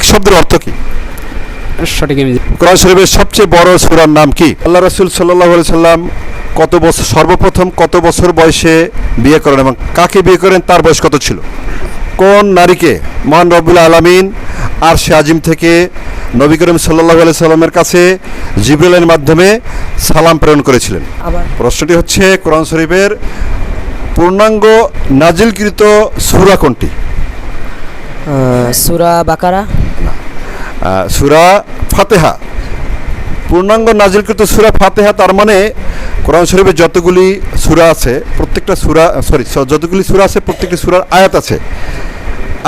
সঠিক শব্দের অর্থ কি? সঠিক কোরআন শরীফের সবচেয়ে বড় সূরার নাম কি? আল্লাহ রাসূল সাল্লাল্লাহু আলাইহি সাল্লাম কত বছর সর্বপ্রথম কত বছর বয়সে বিয়ে করেন এবং কাকে বিয়ে করেন তার বয়স কত ছিল? কোন নারীকে? মহান রব্বুল আলামিন আর সে আজিম থেকে নবী করিম সাল্লাল্লাহু আলাইহি সাল্লামের কাছে জিব্রাইলের মাধ্যমে সালাম প্রেরণ করেছিলেন। প্রশ্নটি হচ্ছে কোরআন শরীফের পূর্ণাঙ্গ নাজিলকৃত সূরা কোনটি? সুরা বাকারা। সূরা ফাতেহা। পূর্ণাঙ্গ নাজিলকৃত সূরা ফাতেহা, তার মানে কোরআন শরীফে যতগুলি সূরা আছে, প্রত্যেকটা সুরা সরি যতগুলি সূরা আছে, প্রত্যেকটি সুরার আয়াত আছে।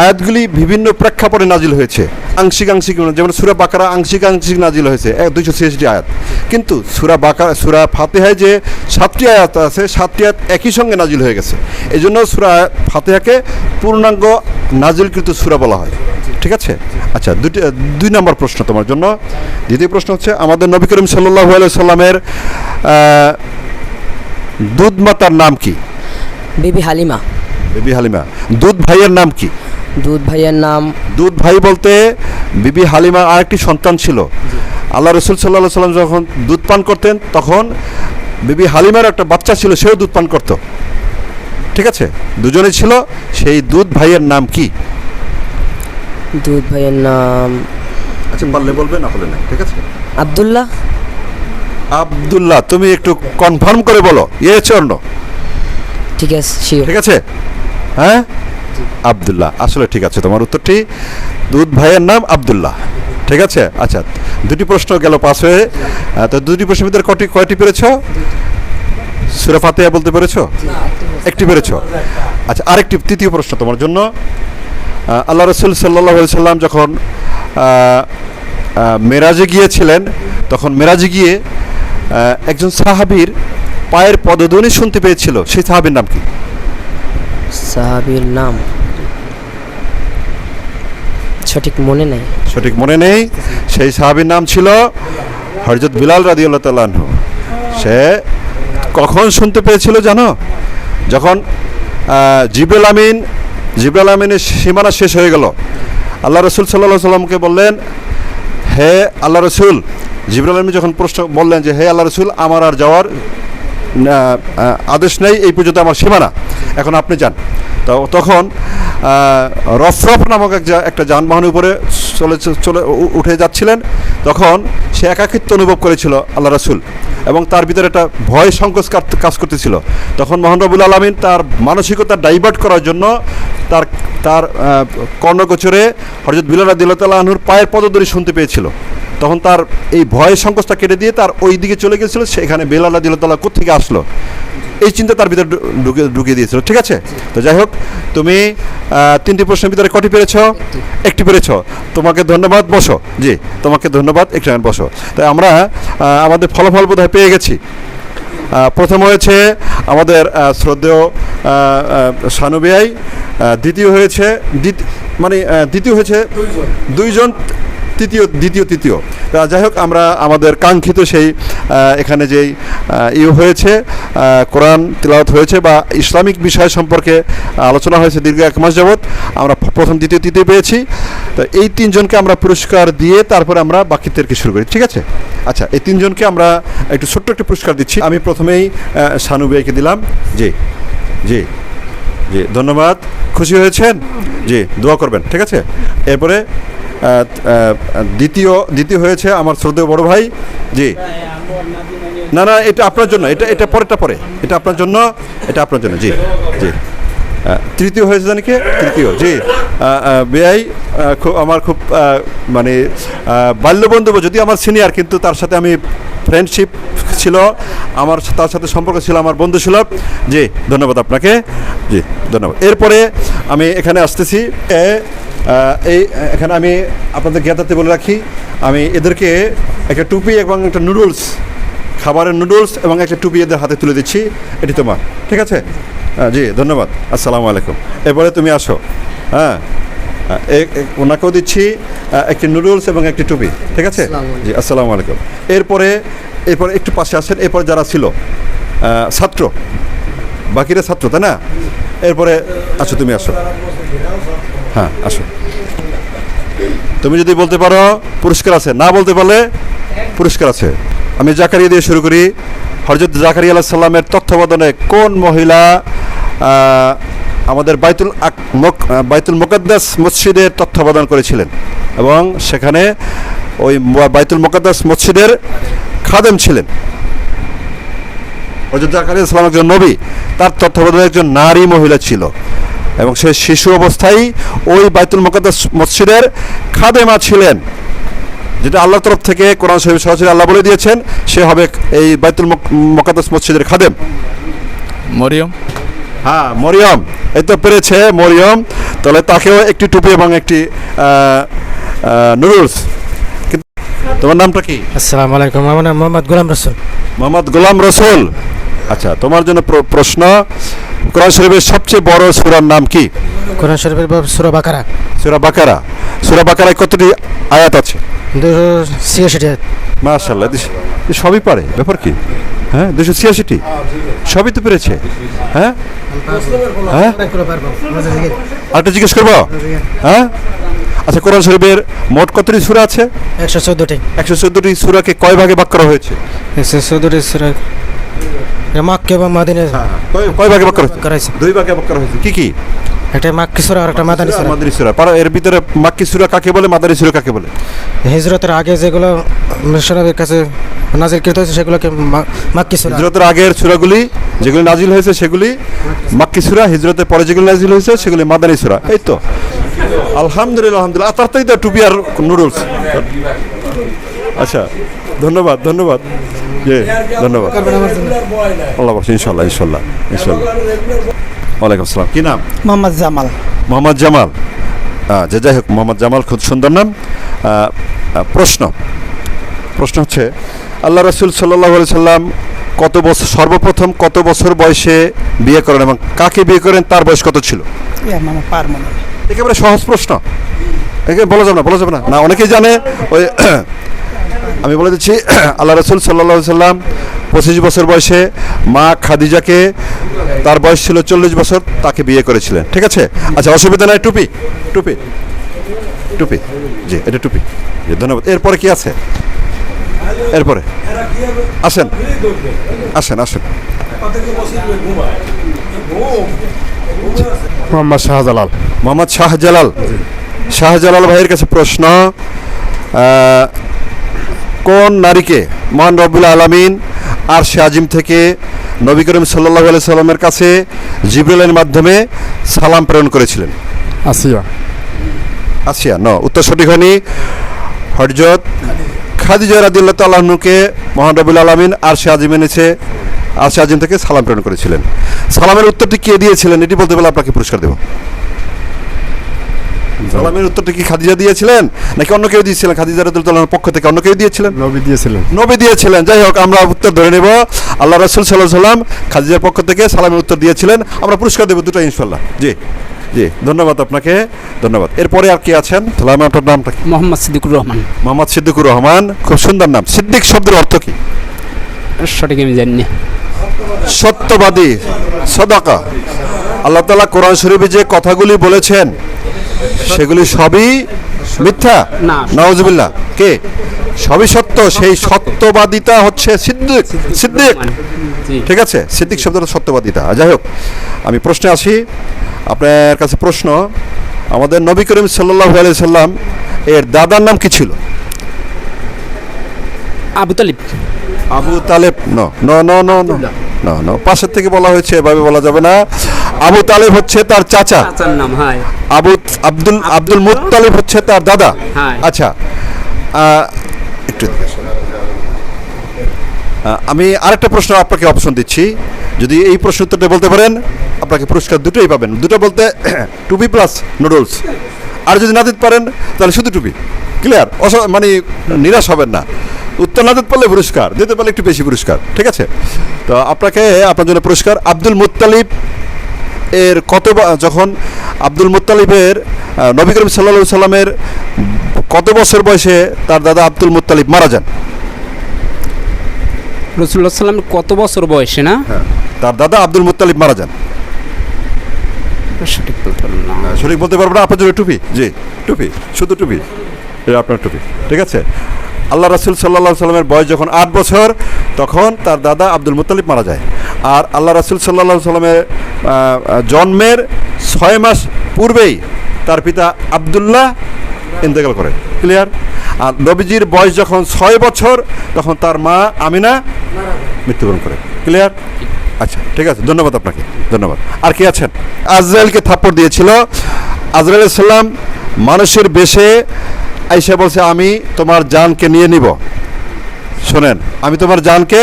আয়াতগুলি বিভিন্ন প্রেক্ষাপটে নাজিল হয়েছে। আংশিক আংশিক যেমন সূরা বাকারা আংশিক আংশিক নাজিল হয়েছে, এক, দুইশো ছিয়াশিটি আয়াত। কিন্তু সূরা বাকারা সুরা ফাতেহায় যে সাতটি আয়াত আছে, সাতটি আয়াত একই সঙ্গে নাজিল হয়ে গেছে। এই জন্য সূরা ফাতেহাকে পূর্ণাঙ্গ নাজিলকৃত সূরা বলা হয়। ঠিক আছে? আচ্ছা দুটি দুই নম্বর প্রশ্ন তোমার জন্য। দ্বিতীয় প্রশ্ন হচ্ছে আমাদের নবী করিম সাল্লাহ সাল্লামের দুধ মাতার নাম কি? বিবি হালিমা। বিবি হালিমা। দুধ ভাইয়ের নাম কি? দুধ ভাইয়ের নাম দুধ ভাই বলতে বিবি হালিমার আরেকটি সন্তান ছিল। আল্লাহ রসুল সাল্লাহ সাল্লাম যখন দুধ পান করতেন তখন বিবি হালিমার একটা বাচ্চা ছিল সেও দুধ পান করত। ঠিক আছে? দুজনে ছিল সেই দুধ ভাইয়ের নাম কি? দুধ ভাইয়ের নাম। আচ্ছা পারলে বলবে না বলে না ঠিক আছে? আব্দুল্লাহ। আব্দুল্লাহ তুমি একটু কনফার্ম করে বলো ইয়ে চর্ণ ঠিক আছে শিওর ঠিক আছে? হ্যাঁ? আব্দুল্লাহ আসলে ঠিক আছে তোমার উত্তরটি দুধ ভাইয়ের নাম আব্দুল্লাহ। ঠিক আছে? আচ্ছা দুটি প্রশ্ন গেল পাস হয়ে। তো দুটি প্রশ্নের ভিতরে কটি কয়টি পেরেছ? সুরা ফাতেহা বলতে পেরেছ। একটি পেরেছ। আচ্ছা আরেকটি তৃতীয় প্রশ্ন তোমার জন্য। আল্লাহ রসুল সাল্লাহ সাল্লাম যখন মেরাজে গিয়েছিলেন তখন মেরাজে গিয়ে একজন সাহাবীর পায়ের পদধ্বনি শুনতে পেয়েছিল। সেই সাহাবীর নাম কি? সাহাবির নাম সঠিক মনে নাই। সঠিক মনে নেই। সেই সাহাবীর নাম ছিল হরজত বিলাল রাদি আল্লাহ সে কখন শুনতে পেয়েছিল জানো? যখন আহ, জিবরুল আমিন জিবরুল আমিনের সীমানা শেষ হয়ে গেল। আল্লাহ রসুল সাল্লাহ সাল্লামকে বললেন, হে আল্লাহ রসুল জিবরুল আমিন যখন প্রশ্ন বললেন যে, হে আল্লাহ রসুল, আমার আর যাওয়ার আদেশ নেই, এই পর্যন্ত আমার সীমানা। এখন আপনি যান। তো তখন রফরফ নামক এক একটা যানবাহনের উপরে চলে চলে উঠে যাচ্ছিলেন। তখন সে একাকিত্ব অনুভব করেছিল আল্লাহ রাসুল এবং তার ভিতরে একটা ভয় সংকোচ কাজ করতেছিল। তখন মোহানরবুল আলমিন তার মানসিকতা ডাইভার্ট করার জন্য তার তার কর্ণগোচরে হরজত বিলাল দিল্লাহুর পায়ের পদদরি শুনতে পেয়েছিল। তখন তার এই ভয়ের সংকোচটা কেটে দিয়ে তার ওই দিকে চলে গেছিল সেখানে বেলাল দিল্লাহ কোথেকে আসলো? এই চিন্তা তার ভিতরে ঢুকে, ঢুকিয়ে দিয়েছিল, ঠিক আছে? তো যাই হোক, তুমি তিনটি প্রশ্নের ভিতরে কটি পেরেছ? একটি পেরেছ। তোমাকে ধন্যবাদ, বসো। জি, তোমাকে ধন্যবাদ, একটু বসো। তাই আমরা আমাদের ফলাফল বোধহয় পেয়ে গেছি। প্রথম হয়েছে আমাদের শ্রদ্ধেয় সানুবিয়াই দ্বিতীয় হয়েছে মানে দ্বিতীয় হয়েছে দুইজন। তৃতীয় দ্বিতীয় তৃতীয়। তা যাই হোক আমরা আমাদের কাঙ্ক্ষিত সেই এখানে যেই ইয়ে হয়েছে কোরআন তিলাওয়াত হয়েছে বা ইসলামিক বিষয় সম্পর্কে আলোচনা হয়েছে দীর্ঘ এক মাস যাবৎ আমরা প্রথম দ্বিতীয় তৃতীয় পেয়েছি। তো এই তিনজনকে আমরা পুরস্কার দিয়ে তারপরে আমরা বাকিদেরকে শুরু করি ঠিক আছে? আচ্ছা এই তিনজনকে আমরা একটু ছোট্ট একটু পুরস্কার দিচ্ছি। আমি প্রথমেই বেইকে দিলাম। জি। জি জি, ধন্যবাদ। খুশি হয়েছেন? জি, দোয়া করবেন, ঠিক আছে? এরপরে দ্বিতীয় দ্বিতীয় হয়েছে আমার শ্রদ্ধেয় বড় ভাই। জি। না না, এটা আপনার জন্য, এটা এটা পরেরটা পরে। এটা আপনার জন্য, এটা আপনার জন্য, জি জি। তৃতীয় হয়েছে জানি কি? তৃতীয়, জি। বেআই খুব আমার খুব মানে বাল্যবন্ধু, যদি আমার সিনিয়র, কিন্তু তার সাথে আমি ফ্রেন্ডশিপ ছিল, আমার তার সাথে সম্পর্ক ছিল আমার বন্ধু ছিল জি, ধন্যবাদ আপনাকে। জি, ধন্যবাদ। এরপরে আমি এখানে আসতেছি। এই, এখানে আমি আপনাদের জ্ঞাতাতে বলে রাখি, আমি এদেরকে একটা টুপি এবং একটা নুডলস, খাবারের নুডলস এবং একটা টুপি এদের হাতে তুলে দিচ্ছি। এটি তোমার, ঠিক আছে? জি, ধন্যবাদ। আসসালামু আলাইকুম। এরপরে তুমি আসো। হ্যাঁ। ওনাকেও দিচ্ছি একটি নুডলস এবং একটি টুপি ঠিক আছে? জি আসসালামু আলাইকুম। এরপরে এরপরে একটু পাশে আসেন এরপরে যারা ছিল ছাত্র বাকিরা ছাত্র তাই না? এরপরে আচ্ছা তুমি আসো। হ্যাঁ আসো। তুমি যদি বলতে পারো পুরস্কার আছে। না বলতে পারলে পুরস্কার আছে। আমি জাকারিয়া দিয়ে শুরু করি। হরজত জাকারিয়া আলাহ সাল্লামের তত্ত্বাবধানে কোন মহিলা আমাদের বাইতুল বাইতুল মোকাদ্দাস মসজিদের তত্ত্বাবধান করেছিলেন এবং সেখানে ওই বাইতুল মোকাদ্দাস মসজিদের খাদেম ছিলেন। অযোধ্যা জাকারিয়া সাল্লাম একজন নবী, তার তত্ত্বাবধানে একজন নারী মহিলা ছিল এবং সে শিশু অবস্থায় ওই বাইতুল মোকাদ্দাস মসজিদের খাদেমা ছিলেন, যেটা আল্লাহর তরফ থেকে কোরআন শরীফ সরাসরি আল্লাহ বলে দিয়েছেন, সে হবে এই বাইতুল মোকাদ্দাস মসজিদের খাদেম। মরিয়ম। হ্যাঁ মরিয়ম। এই তো পেরেছে মরিয়ম। তাহলে তাকেও একটি টুপি এবং একটি নুডলস। তোমার নামটা কি? আসসালামু আলাইকুম। আমার নাম মোহাম্মদ গোলাম রসুল। মোহাম্মদ গোলাম রসুল। আচ্ছা তোমার জন্য প্র- প্রশ্ন কোরআন শরীফের সবচেয়ে বড় সুরার নাম কি? কোরআন শরীফের সুরা বাকারা। সুরা বাকারা। সুরা বাকারায় কতটি আয়াত আছে? দুশো ছিয়াশিটি মাশাল্লাহ সবই পারে। ব্যাপার কি? হ্যাঁ দুশো ছিয়াশিটি। সবই তো পেরেছে। হ্যাঁ? হ্যাঁ? আরেকটা জিজ্ঞেস করব? হ্যাঁ? আচ্ছা কোরআন শরীফের মোট কতটি সুরা আছে? একশো চোদ্দটি। একশো চোদ্দটি সুরাকে কয় ভাগে ভাগ করা হয়েছে? একশো চোদ্দটি সুরা মাক্কি এবং মাদিনে। কয় কয় ভাগে ভাগ করা হয়েছে? দুই ভাগে ভাগ করা হয়েছে। কি কি? একটা মাক্কি সুরা আর একটা মাদানি সুরা। মাদানী সুরা। পারা এর ভিতরে মাক্কি সুরা কাকে বলে মাদানী সুরা কাকে বলে? হিজরতের আগে যেগুলো মিশনারির কাছে নাজিল কৃত হয়েছে সেগুলোকে মা- মাক্কি সুরা। হিজরতের আগের সুরাগুলি যেগুলি নাজিল হয়েছে সেগুলি মাক্কি সুরা হিজরতের পরে যেগুলি নাজিল হয়েছে সেগুলি মাদানী সুরা। এই তো। আলহামদুলিল্লাহ আলহামদুলিল্লাহ। আর তার তাই তো টুপি আর নুডলস। আচ্ছা ধন্যবাদ ধন্যবাদ। জি ধন্যবাদ। আল্লাহ বলছি ইনশাল্লাহ ইনশাল্লাহ ইনশাল্লাহ ওয়ালাইকুম আসসালাম। কি নাম? মোহাম্মদ জামাল। মোহাম্মদ জামাল। যে যাই হোক মোহাম্মদ জামাল খুব সুন্দর নাম। প্রশ্ন। প্রশ্ন হচ্ছে আল্লাহ রসুল সাল্লাহ সাল্লাম কত বছর সর্বপ্রথম কত বছর বয়সে বিয়ে করেন এবং কাকে বিয়ে করেন তার বয়স কত ছিল? একেবারে সহজ প্রশ্ন। একে বলা যাবে না বলা যাবে না। না অনেকেই জানে ওই আমি বলে দিচ্ছি আল্লাহ রসুল সাল্লাহ সাল্লাম পঁচিশ বছর বয়সে মা খাদিজাকে তার বয়স ছিল চল্লিশ বছর তাকে বিয়ে করেছিলেন। ঠিক আছে? আচ্ছা অসুবিধা নাই টুপি। টুপি। টুপি। জি এটা টুপি। জি ধন্যবাদ। এরপরে কি আছে? এরপরে। আসেন। আসেন আসেন। মোহাম্মদ শাহজালাল। মোহাম্মদ শাহজালাল। শাহজালাল ভাইয়ের কাছে প্রশ্ন কোন নারীকে মহান রব্বুল আলমিন আর সে আজিম থেকে নবী করিম সাল্লাহ আলি সাল্লামের কাছে জিব্রাইলের মাধ্যমে সালাম প্রেরণ করেছিলেন? আসিয়া। আসিয়া ন। উত্তর সঠিক হয়নি। হরজত খাদিজা রাদিল্লা তাল্লাহনুকে মহান রবুল আলমিন আর সে আজিম এনেছে আর সে আজিম থেকে সালাম প্রেরণ করেছিলেন। সালামের উত্তরটি কে দিয়েছিলেন এটি বলতে পারলে আপনাকে পুরস্কার দেব। সালামের উত্তরটি কি খাদিজা দিয়েছিলেন নাকি অন্য কেউ দিয়েছিলেন? খাদিজা রাদিল্লাহর পক্ষ থেকে অন্য কেউ দিয়েছিলেন? নবী দিয়েছিলেন। নবী দিয়েছিলেন। যাই হোক আমরা উত্তর ধরে নেব। আল্লাহ রসুল সাল্লাহ সাল্লাম খাদিজার পক্ষ থেকে সালামের উত্তর দিয়েছিলেন। আমরা পুরস্কার দেবো দুটো ইনশাল্লাহ জি। জি ধন্যবাদ আপনাকে ধন্যবাদ। এরপরে আর কি আছেন? সালাম আপনার নামটা কি? মোহাম্মদ সিদ্দিকুর রহমান। মোহাম্মদ সিদ্দিকুর রহমান খুব সুন্দর নাম। সিদ্দিক শব্দের অর্থ কি? সঠিক আমি জানি না। সত্যবাদী সদাকা। আল্লাহ তালা কোরআন শরীফে যে কথাগুলি বলেছেন সেগুলি সবই মিথ্যা? না। নওয়াজবিল্লাহ কে? সবই সত্য সেই সত্যবাদিতা হচ্ছে সিদ্দিক। সিদ্দিক। ঠিক আছে? সিদ্দিক শব্দটা সত্যবাদিতা। যাই হোক আমি প্রশ্নে আসি। আপনার কাছে প্রশ্ন আমাদের নবী করিম সাল্লাহ আলি সাল্লাম এর দাদার নাম কি ছিল? আবু তালিব। আবু তালেব ন ন ন ন ন ন পাশের থেকে বলা হয়েছে এভাবে বলা যাবে না। আবু তালেব হচ্ছে তার চাচা। আবু আব্দুল আব্দুল মুত্তালিব হচ্ছে তার দাদা। হ্যাঁ। আচ্ছা একটু আমি আরেকটা প্রশ্ন আপনাকে অপশন দিচ্ছি। যদি এই প্রশ্ন উত্তরটা বলতে পারেন আপনাকে পুরস্কার দুটোই পাবেন। দুটো বলতে টুপি প্লাস নুডলস আর যদি না দিতে পারেন তাহলে শুধু টুপি। ক্লিয়ার অস মানে নিরাশ হবেন না। উত্তর না দিতে পারলে পুরস্কার দিতে পারলে একটু বেশি পুরস্কার ঠিক আছে? তো আপনাকে আপনার জন্য পুরস্কার আব্দুল মুত্তালিব এর কত যখন আব্দুল মুত্তালিবের আহ, নবী করিম সাল্লা সাল্লামের কত বছর বয়সে তার দাদা আব্দুল মুত্তালিব মারা যান? রসুল্লাহ সাল্লাম কত বছর বয়সে না? তার দাদা আব্দুল মুত্তালিব মারা যান। সঠিক বলতে না। সঠিক বলতে পারব না? আপনার জন্য টুপি? জি টুপি শুধু টুপি। এটা আপনার টুপি। ঠিক আছে? আল্লাহ রাসুল সাল্লাহ সাল্লামের বয়স যখন আট বছর তখন তার দাদা আব্দুল মুতালিব মারা যায়। আর আল্লাহ রাসুল সাল্লাহ সাল্লামের জন্মের ছয় মাস পূর্বেই তার পিতা আবদুল্লাহ ইন্তেকাল করেন। ক্লিয়ার আর নবীজির বয়স যখন ছয় বছর তখন তার মা আমিনা মৃত্যুবরণ করে ক্লিয়ার আচ্ছা ঠিক আছে, ধন্যবাদ আপনাকে, ধন্যবাদ। আর কি আছেন? আজরায়েলকে থাপ্পড় দিয়েছিল। আজরায়েল সাল্লাম মানুষের বেশে আইসা বলছে, আমি তোমার জানকে নিয়ে নিব। শোনেন, আমি তোমার জানকে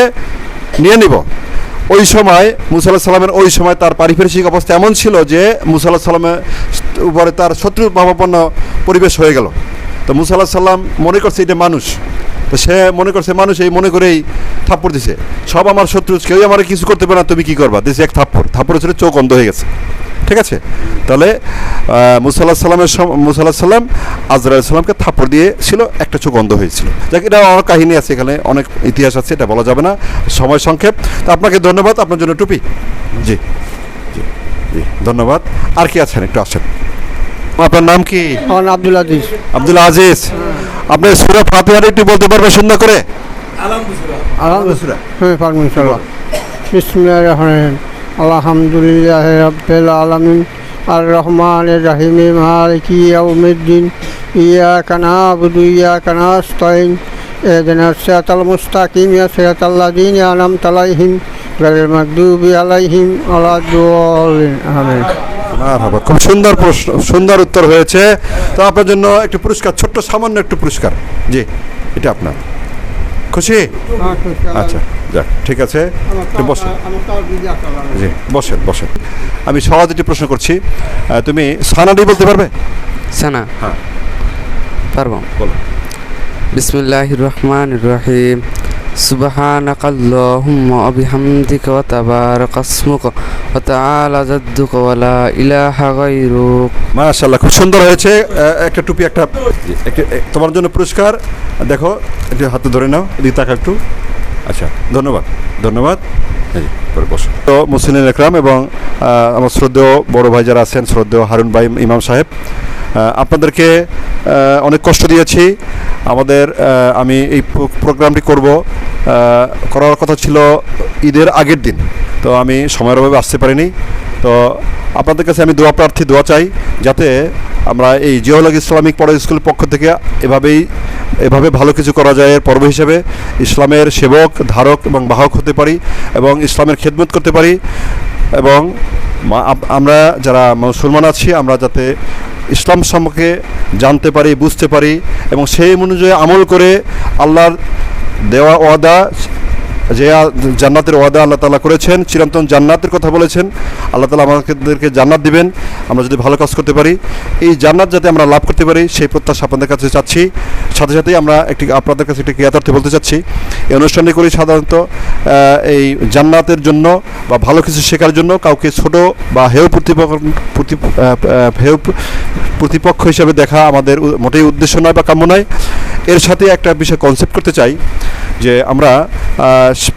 নিয়ে নিব। ওই সময় মুসাল্লাহ সাল্লামের ওই সময় তার পারিপার্শ্বিক অবস্থা এমন ছিল যে মুসাল্লাহ সাল্লামের উপরে তার শত্রু ভাবাপন্ন পরিবেশ হয়ে গেল। তো মুসাল্লাহ সাল্লাম মনে করছে, এটা মানুষ। তো সে মনে করছে, মানুষ এই মনে করেই থাপ্পড় দিছে। সব আমার শত্রু, কেউই আমার কিছু করতে পারে না, তুমি কি করবা? দিছে এক থাপ্পড়। থাপ্পড় ছিল চোখ অন্ধ হয়ে গেছে। ঠিক আছে? তাহলে মুসাল্লাহ সাল্লামের মুসাল্লাহ সাল্লাম আজরাইল সাল্লামকে থাপ্পড় দিয়েছিল, একটা চোখ অন্ধ হয়েছিল। যাক এটা অনেক কাহিনী আছে এখানে, অনেক ইতিহাস আছে, এটা বলা যাবে না। সময় সংক্ষেপ। তো আপনাকে ধন্যবাদ, আপনার জন্য টুপি। জি জি জি, ধন্যবাদ। আর কি আছেন? একটু আসেন। আপনার নাম কি আমার নাম আব্দুল আজিজ আব্দুল আজিজ আপনি সুরা ফাতিহার একটু বলতে পারবেন সুন্দর করে আলহামদুলিল্লাহ হ্যাঁ পারবো ইনশাল্লাহ বিসমুল্লাহ রহমান আলহামদুলিল্লাহ রাব্বিল আলামিন আর রহমান রাহিম মালিকি ইয়াউমিদ্দিন ইয়াকা নাবুদু ইয়াকা নাস্তাইন اهدنا الصراط المستقيم يا صراط الذين أنعمت عليهم غير المغضوب عليهم ولا الضالين آمين মারহাবা খুব সুন্দর প্রশ্ন সুন্দর উত্তর হয়েছে। তো আপনার জন্য একটু পুরস্কার ছোট্ট সামান্য একটু পুরস্কার। জি এটা আপনার। খুশি? আচ্ছা যাক ঠিক আছে। বসেন। জি বসেন বসেন। আমি সহজ একটি প্রশ্ন করছি। তুমি সানাডি বলতে পারবে? সানা। হ্যাঁ। পারব। বলো। বিসমিল্লাহির রহমানির রহিম মাশাল্লাহ খুব সুন্দর হয়েছে একটা টুপি, একটা তোমার জন্য পুরস্কার। দেখো, একটু হাতে ধরে নাও, এদিকে তাকা একটু। আচ্ছা ধন্যবাদ ধন্যবাদ। বসো। মুসলিম এবং আমার শ্রদ্ধেয় বড় ভাই যারা আছেন, শ্রদ্ধেয় হারুন ভাই, ইমাম সাহেব আপনাদেরকে অনেক কষ্ট দিয়েছি। আমাদের আমি এই প্রোগ্রামটি করব। করার কথা ছিল ঈদের আগের দিন। তো আমি সময়ের অভাবে আসতে পারিনি। তো আপনাদের কাছে আমি দোয়া প্রার্থী, দোয়া চাই যাতে আমরা এই জিওলগ ইসলামিক পড়া স্কুলের পক্ষ থেকে এভাবেই, এভাবে ভালো কিছু করা যায় এর পর্ব হিসেবে ইসলামের সেবক, ধারক এবং বাহক হতে পারি এবং ইসলামের খেদমত করতে পারি এবং আমরা যারা মুসলমান আছি, আমরা যাতে ইসলাম সম্পর্কে জানতে পারি, বুঝতে পারি এবং সেই অনুযায়ী আমল করে আল্লাহর দেওয়া ওয়াদা, যে জান্নাতের ওয়াদা আল্লাহ তালা করেছেন, চিরন্তন জান্নাতের কথা বলেছেন, আল্লাহ তালা আমাদেরকে জান্নাত দিবেন। আমরা যদি ভালো কাজ করতে পারি এই জান্নাত যাতে আমরা লাভ করতে পারি সেই প্রত্যাশা আপনাদের কাছে চাচ্ছি। সাথে সাথেই আমরা একটি আপনাদের কাছে একটি জ্ঞাতার্থে বলতে চাচ্ছি। এই অনুষ্ঠানটি করি সাধারণত এই জান্নাতের জন্য বা ভালো কিছু শেখার জন্য কাউকে ছোট বা হেউ প্রতিপক্ষ আহ, প্রতিপক্ষ হিসেবে দেখা আমাদের মোটেই উদ্দেশ্য নয় বা কাম্য নয়। এর সাথে একটা বিষয় কনসেপ্ট করতে চাই। যে আমরা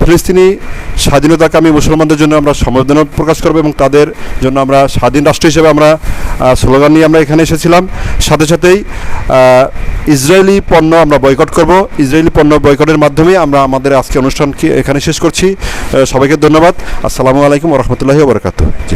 ফিলিস্তিনি স্বাধীনতাকামী মুসলমানদের জন্য আমরা সমবেদনা প্রকাশ করব এবং তাদের জন্য আমরা স্বাধীন রাষ্ট্র হিসেবে আমরা স্লোগান নিয়ে আমরা এখানে এসেছিলাম। সাথে সাথেই ইসরায়েলি পণ্য আমরা বয়কট করব। ইসরায়েলি পণ্য বয়কটের মাধ্যমে আমরা আমাদের আজকে অনুষ্ঠানকে এখানে শেষ করছি। সবাইকে ধন্যবাদ। আসসালামু আলাইকুম রহমতুল্লাহি ওবরাকাতু জি